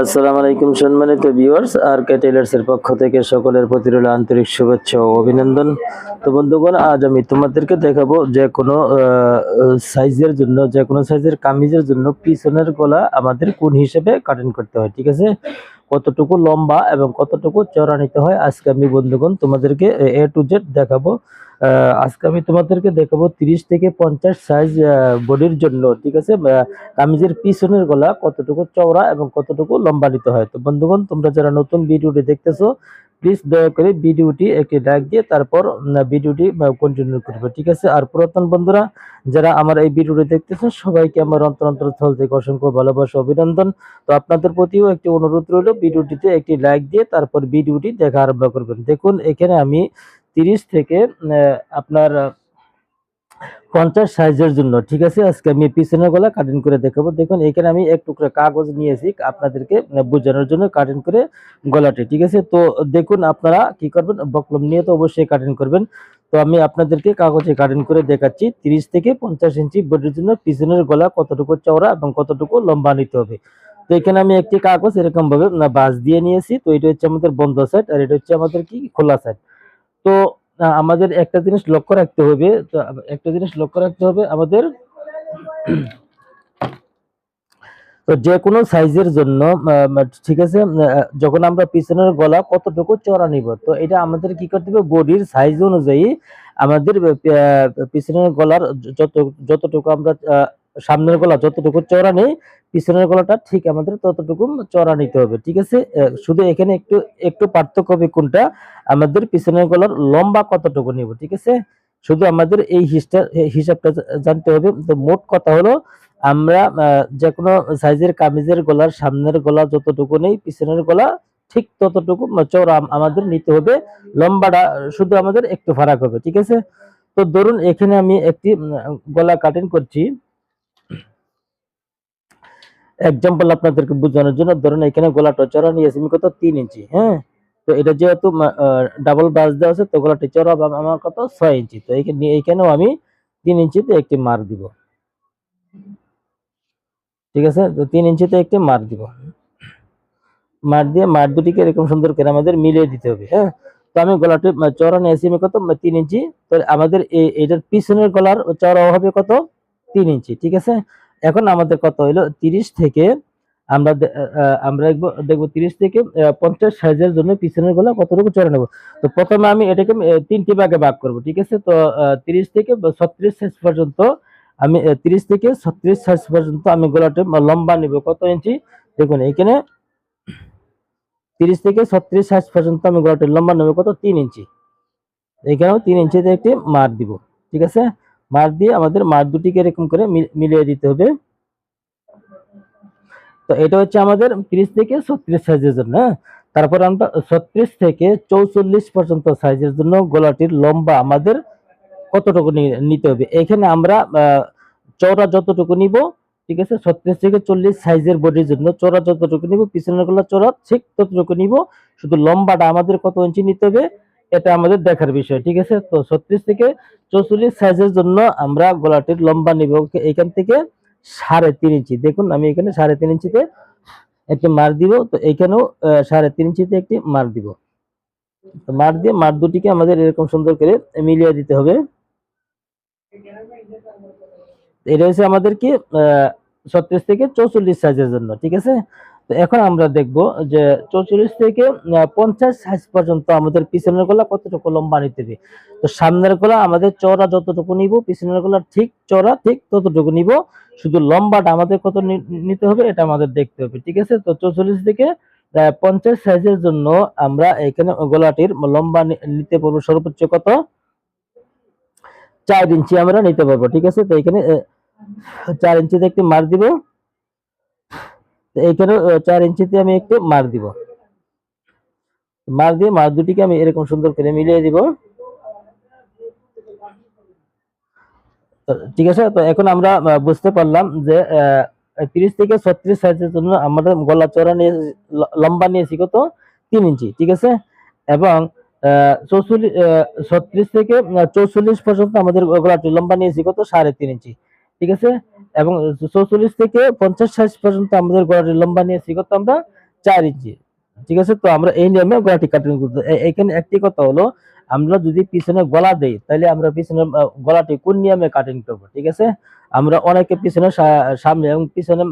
আসসালামু আলাইকুম সম্মানিত ভিউয়ার্স, আর কে টেলার্স এর পক্ষ থেকে সকলের প্রতি রইল আন্তরিক শুভেচ্ছা ও অভিনন্দন। তো বন্ধুগণ, আজ আমি তোমাদেরকে দেখাবো যে কোনো সাইজের জন্য, যে কোনো সাইজের কামিজের জন্য পিছনের গলা আমাদের কোন হিসেবে কাটিং করতে হয়, ঠিক আছে? কতটুকু লম্বা এবং কতটুকু চড়া নিতে হয়, আজকে আমি বন্ধুগণ তোমাদেরকে এ টু জেড দেখাবো। আজকে আমি তোমাদেরকে দেখাবো তিরিশ থেকে পঞ্চাশ সাইজ বডির জন্য, ঠিক আছে? কামিজের পিছনের গলা কতটুকু চওড়া এবং কতটুকু লম্বা নিতে হয়? তো বন্ধুগণ, তোমরা যারা নতুন ভিডিওটি দেখতেছো প্লিজ দয়া করে ভিডিওটি একটি লাইক দিয়ে তারপর ভিডিওটি কন্টিনিউ করবে, ঠিক আছে? আর পুরাতন বন্ধুরা, যারা আমার এই ভিডিওটি দেখতেছেন সবাইকে আমার অন্তর অন্তর স্থল থেকে অসংখ্য ভালোবাসা, অভিনন্দন। তো আপনাদের প্রতিও একটি অনুরোধ রইল, ভিডিওটিতে একটি লাইক দিয়ে তারপর ভিডিওটি দেখা আরম্ভ করবেন। দেখুন, এখানে আমি তিরিশ থেকে আপনার পঞ্চাশ সাইজের জন্য, ঠিক আছে? আজকে আমি পিছনের গলা কাটিং করে দেখাবো। দেখুন, এখানে আমি এক টুকরা কাগজ নিয়েছি, আপনাদেরকে বোঝানোর জন্য কাটিং করে গলাটি, ঠিক আছে? তো দেখুন, আপনারা কি করবেন? বকলম নিয়ে তো অবশ্যই কাটিং করবেন। তো আমি আপনাদেরকে কাগজে কাটিং করে দেখাচ্ছি, তিরিশ থেকে পঞ্চাশ ইঞ্চি বডির জন্য পিছনের গলা কতটুকু চওড়া এবং কতটুকু লম্বা নিতে হবে। তো এখানে আমি একটি কাগজ এরকম ভাবে বাস দিয়ে নিয়েছি। তো এটা হচ্ছে আমাদের বন্ধ সাইড আর এটা হচ্ছে আমাদের কি? খোলা সাইড তো আমাদের একটা জিনিস লক্ষ্য রাখতে হবে, তো, একটা জিনিস লক্ষ্য রাখতে হবে আমাদের, তো যে কোনো সাইজের জন্য ঠিক আছে যখন আমরা পিছনের গলা কতটুকু চড়া নিব, তো এটা আমাদের কি করতে হবে, বডির সাইজ অনুযায়ী আমাদের পিছনের গলার যত, যতটুকু আমরা সামনের গলা যতটুকু চড়া নেই, পিছনের গলাটা ঠিক আমাদের ততটুকু চড়া নিতে হবে, ঠিক আছে? শুধু এখানে একটু একটু পার্থক্য হবে কোনটা? আমাদের পিছনের গলার লম্বা কতটুকু নিব, ঠিক আছে? শুধু আমাদের এই হিসাবটা জানতে হবে। তো মোট কথা হলো, আমরা যে কোনো সাইজের কামিজের গলার সামনের গলা যতটুকু নেই, পিছনের গলা ঠিক ততটুকু চওড়া আমাদের নিতে হবে। লম্বাটা শুধু আমাদের একটু ফারাক হবে, ঠিক আছে? তো ধরুন এখানে আমি একটি গলা কাটিং করছি। এক্সাম্পল আপনাদেরকে বোঝানোর জন্য, ধরুন এখানে গলাটা চড়া নিয়েছি আমি কত? তিন ইঞ্চি হ্যাঁ? তো এটা যেহেতু ডাবল বাস দেওয়া আছে, তো গলাটি চড়া আমার কত? ছয় ইঞ্চি। তো এইখানে এইখানেও আমি তিন ইঞ্চিতে একটি মার্ক দিব। ঠিক আছে? তো তিন ইঞ্চিতে একটি মার্ক দিব। মার দিয়ে মার দুটিকে এরকম সুন্দর করে আমাদের মিলিয়ে দিতে হবে হ্যাঁ? তো আমি গলাটি চওড়া নিয়েছি আমি কত? তিন ইঞ্চি। তো আমাদের এটার পিছনের গলার চওড়া হবে কত? তিন ইঞ্চি, ঠিক আছে? এখন আমাদের কত হইল? তিরিশ থেকে আমরা আমরা দেখব তিরিশ থেকে পঞ্চাশ সাইজের জন্য পিছনের গলা কতটুকু চড়া নেব? তো প্রথমে আমি এটাকে তিনটি ভাগে ভাগ করব, ঠিক আছে? তো তিরিশ থেকে ছত্রিশ সাইজ পর্যন্ত আমি তিরিশ থেকে ছত্রিশ সাইজ পর্যন্ত আমি গলাটি লম্বা নিব। কত ইঞ্চি? দেখুন এখানে তিরিশ থেকে ছত্রিশ সাইজ পর্যন্ত আমি গলাটির লম্বা নেব। কত? তিন ইঞ্চি। এখানেও তিন ইঞ্চিতে একটি মার দিব, ঠিক আছে? মার দিয়ে আমাদের মার দুটিকে এরকম করে মিল- মিলিয়ে দিতে হবে। তো এটা হচ্ছে আমাদের ত্রিশ থেকে ছত্রিশ সাইজের জন্য হ্যাঁ? তারপর আমরা ছত্রিশ থেকে চৌচল্লিশ পর্যন্ত সাইজের জন্য গলাটির লম্বা আমাদের কতটুকু নিতে হবে? এখানে আমরা চওড়া যতটুকু নিব, ঠিক আছে? ছত্রিশ থেকে চল্লিশ সাইজের বডির জন্য চওড়া যতটুকু নিব, পিছনের গলা চওড়া ঠিক ততটুকু নিব। শুধু লম্বাটা আমাদের কত ইঞ্চি নিতে হবে? এটা আমাদের দেখার বিষয়, ঠিক আছে? তো ছত্রিশ থেকে চৌচল্লিশ সাইজের জন্য আমরা গলাটির লম্বা নিব এখান থেকে সাড়ে তিন ইঞ্চি। দেখুন, আমি এখানে সাড়ে তিন ইঞ্চিতে একটি মার দিব, তো এখানেও সাড়ে তিন ইঞ্চিতে একটি মার দিব। তো মার দিয়ে, মার দুটিকে আমাদের এরকম সুন্দর করে মিলিয়ে দিতে হবে। এটা হচ্ছে আমাদের কি ছত্রিশ থেকে চৌচল্লিশ সাইজের জন্য, ঠিক আছে? তো এখন আমরা দেখব যে চৌচল্লিশ থেকে পঞ্চাশ সাইজ পর্যন্ত আমাদের পিছনের গলা কতটুকু লম্বা নিতে হবে। তো সামনের গোলা আমাদের চওড়া যতটুকু নিব, পিছনের গলা ঠিক চওড়া ঠিক ততটুকু নিব। শুধু লম্বাটা আমাদের কত নিতে হবে এটা আমাদের দেখতে হবে, ঠিক আছে? তো চৌচল্লিশ থেকে পঞ্চাশ সাইজের জন্য আমরা এখানে গোলাটির লম্বা নিতে পারব সর্বোচ্চ কত? চার ইঞ্চি আমরা নিতে পারব, ঠিক আছে? তো এখানে চার ইঞ্চিতে একটি মার দিব। এখানে চার ইঞ্চিতে আমি একটি মার দিব। মার দিয়ে মার দুটিকে আমি এরকম সুন্দর করে মিলিয়ে দিব। ঠিক আছে? তো এখন আমরা বুঝতে পারলাম যে তিরিশ থেকে ছত্রিশ সাইজের জন্য আমাদের গলা চড়া নিয়ে লম্বা নিয়েছি কত? তিন ইঞ্চি, ঠিক আছে? এবং চৌচল্লিশ ছত্রিশ থেকে চৌচল্লিশ পর্যন্ত আমাদের গলাটি লম্বা নিয়েছি কত? সাড়ে তিন ইঞ্চি, ঠিক আছে? এবং চৌচল্লিশ থেকে পঞ্চাশ সাইজ পর্যন্ত আমাদের গলাটি লম্বা নিয়েছি কত আমরা? চার ইঞ্চি। ঠিক আছে? তো আমরা এই নিয়মে গলাটি কাটিং করতে এখানে একটি কথা হলো, আমরা যদি পিছনে গলা দেই তাহলে আমরা পিছনে গলাটি কোন নিয়মে কাটিং করব? ঠিক আছে? আমরা অনেকে পিছনে সামনে এবং পিছনে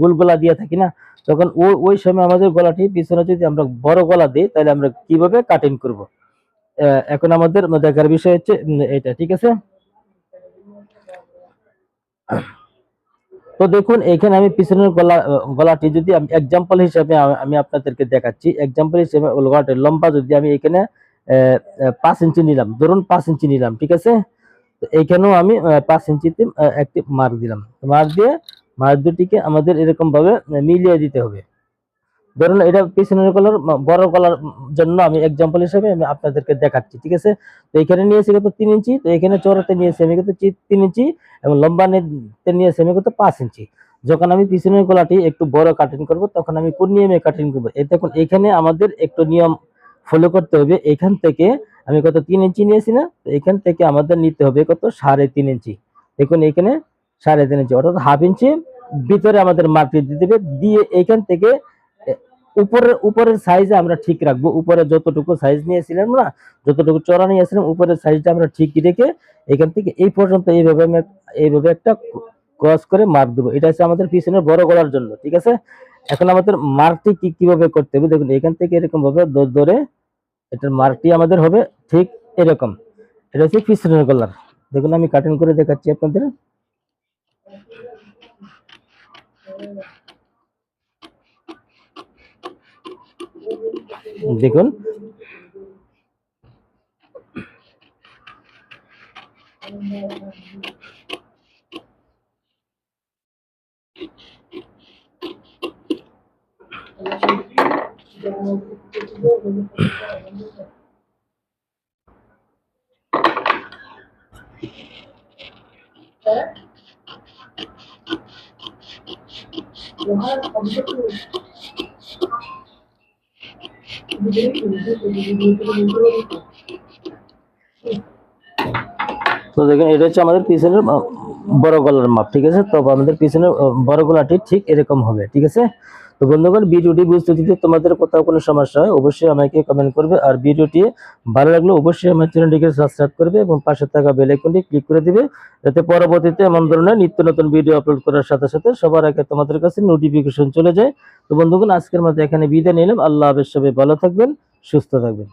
গোল গলা দিয়ে থাকি না? তখন ওই ওই সময় আমাদের গলাটি পিছনে যদি আমরা বড় গলা দিই তাহলে আমরা কীভাবে কাটিং করব? এখন আমাদের দেখার বিষয় হচ্ছে এটা। ঠিক আছে? তো দেখুন, এখানে আমি পিছনের গলা, গলাটি যদি আমি এক্সাম্পল হিসেবে আমি আপনাদেরকে দেখাচ্ছি। এক্সাম্পল হিসেবে গলাটির লম্বা যদি আমি এখানে পাঁচ ইঞ্চি নিলাম। ধরুন পাঁচ ইঞ্চি নিলাম, ঠিক আছে? তো এইখানেও আমি পাঁচ ইঞ্চিতে একটি মার্ক দিলাম। মার্ক দিয়ে মার্ক দুটিকে আমাদের এরকমভাবে মিলিয়ে দিতে হবে। ধরুন এটা পিছনের কলার বড় উম, জন্য আমি এক্সাম্পল হিসেবে আমি আপনাদেরকে দেখাচ্ছি ঠিক আছে? তো এখানে নিয়েছি কত তিন ইঞ্চি তো এখানে চড়াতে নিয়েছি আমি কত তিন ইঞ্চি এবং লম্বা নিয়েছি আমি কত পাঁচ ইঞ্চি। যখন আমি পিছনের গলাটি একটু বড় কাটিং করব তখন আমি কোন নিয়মে কাটিং করব? দেখুন এখানে আমাদের একটু নিয়ম ফলো করতে হবে। এখান থেকে আমি কত তিন ইঞ্চি নিয়েছি না? তো এখান থেকে আমাদের নিতে হবে কত সাড়ে তিন ইঞ্চি। দেখুন এখানে সাড়ে তিন ইঞ্চি অর্থাৎ হাফ ইঞ্চি ভিতরে আমাদের মাটি দিতে হবে। দিয়ে এখান থেকে উপরের উপরের সাইজ আমরা ঠিক রাখব। উপরে যতটুকু সাইজ নিয়েছিলাম না, যতটুকু চড়া নিয়েছিলাম, উপরের সাইজটা আমরা ঠিক রেখে এখান থেকে এই পর্যন্ত এইভাবে আমি এইভাবে একটা ক্রস করে মার্ক দেবো। এটা হচ্ছে আমাদের পিছনের বড় গলার জন্য, ঠিক আছে? এখন আমাদের মার্কটি কি, কীভাবে করতে হবে? দেখুন, এখান থেকে এরকম ভাবে ধরে এটার মার্কটি আমাদের হবে ঠিক এরকম। এটা হচ্ছে পিছনের গলার। দেখুন, আমি কাটিং করে দেখাচ্ছি আপনাদের। দেখুন। তো দেখেন, এটা হচ্ছে আমাদের পিছনের বড় গলার মাপ, ঠিক আছে? তো আমাদের পিছনের বড় গলাটি ঠিক এরকম হবে, ঠিক আছে? তো বন্ধুগণ, ভিডিওটি বুঝতে যদি তোমাদের কোথাও কোনো সমস্যা হয়, অবশ্যই আমাকে কমেন্ট করবে। আর ভিডিওটি ভালো লাগলে অবশ্যই আমার চ্যানেলটিকে সাবস্ক্রাইব করবে এবং পাশে থাকা বেলাইকনটি ক্লিক করে দিবে। যাতে পরবর্তীতে এমন ধরনের নিত্য নতুন ভিডিও আপলোড করার সাথে সাথে সবার আগে তোমাদের কাছে নোটিফিকেশন চলে যায়। তো বন্ধুগণ, আজকের মতো এখানে বিদায় নিলাম। আল্লাহ হাফেজ, সবাই ভালো থাকবেন, সুস্থ থাকবেন।